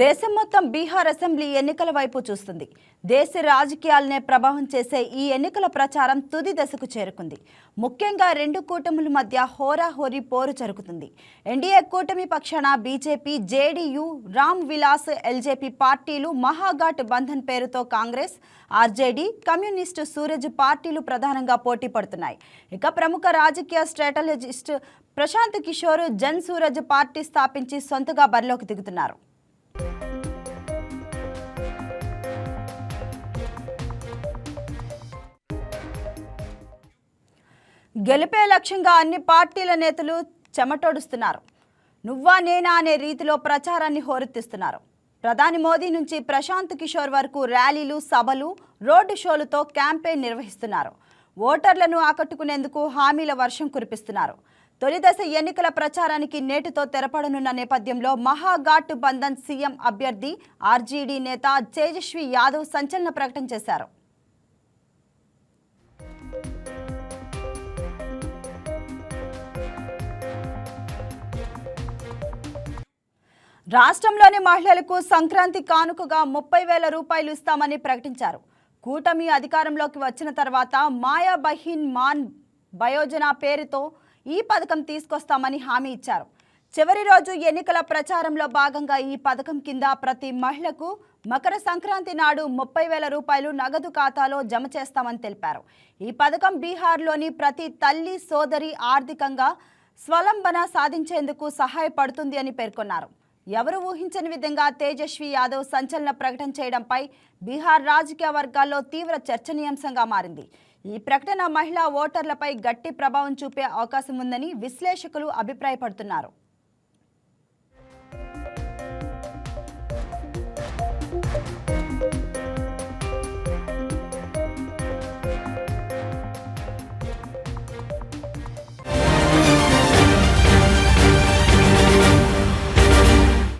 దేశం మొత్తం బీహార్ అసెంబ్లీ ఎన్నికల వైపు చూస్తుంది. దేశ రాజకీయాలనే ప్రభావం చేసే ఈ ఎన్నికల ప్రచారం తుది దశకు చేరుకుంది. ముఖ్యంగా రెండు కూటముల మధ్య హోరాహోరీ పోరు జరుగుతుంది. ఎన్డీఏ కూటమి పక్షాన BJP JDU Ram Vilas LJP పార్టీలు మహాఘాట్ బంధన్ పేరుతో కాంగ్రెస్ ఆర్జేడీ కమ్యూనిస్టు సూరజ్ పార్టీలు ప్రధానంగా పోటీ పడుతున్నాయి. ఇక ప్రముఖ రాజకీయ స్ట్రాటజిస్ట్ ప్రశాంత్ కిషోర్ జన్ సూరజ్ పార్టీ స్థాపించి సొంతగా బరిలోకి దిగుతున్నారు. గెలిపే లక్ష్యంగా అన్ని పార్టీల నేతలు చెమటోడుస్తున్నారు. నువ్వా నేనా అనే రీతిలో ప్రచారాన్ని హోరెత్తిస్తున్నారు. ప్రధాని మోదీ నుంచి ప్రశాంత్ కిషోర్ వరకు ర్యాలీలు సభలు రోడ్డు షోలతో క్యాంపెయిన్ నిర్వహిస్తున్నారు. ఓటర్లను ఆకట్టుకునేందుకు హామీల వర్షం కురిపిస్తున్నారు. తొలిదశ ఎన్నికల ప్రచారానికి నేటితో తెరపడనున్న నేపథ్యంలో మహాఘాట్ బంధన్ సీఎం అభ్యర్థి ఆర్జీడీ నేత తేజస్వి యాదవ్ సంచలన ప్రకటన చేశారు. రాష్ట్రంలోని మహిళలకు సంక్రాంతి కానుకగా ముప్పై వేల రూపాయలు ఇస్తామని ప్రకటించారు. కూటమి అధికారంలోకి వచ్చిన తర్వాత మాయా బహిన్ మాన్ బయోజన పేరుతో ఈ పథకం తీసుకొస్తామని హామీ ఇచ్చారు. చివరి రోజు ఎన్నికల ప్రచారంలో భాగంగా ఈ పథకం కింద ప్రతి మహిళకు మకర సంక్రాంతి నాడు ముప్పై వేల రూపాయలు నగదు ఖాతాలో జమ చేస్తామని తెలిపారు. ఈ పథకం బీహార్లోని ప్రతి తల్లి సోదరి ఆర్థికంగా స్వలంబన సాధించేందుకు సహాయపడుతుంది అని పేర్కొన్నారు. ఎవరు ఊహించని విధంగా తేజస్వి యాదవ్ సంచలన ప్రకటన చేయడంపై బీహార్ రాజకీయ వర్గాల్లో తీవ్ర చర్చనీయాంశంగా మారింది. ఈ ప్రకటన మహిళా ఓటర్లపై గట్టి ప్రభావం చూపే అవకాశం ఉందని విశ్లేషకులు అభిప్రాయపడుతున్నారు.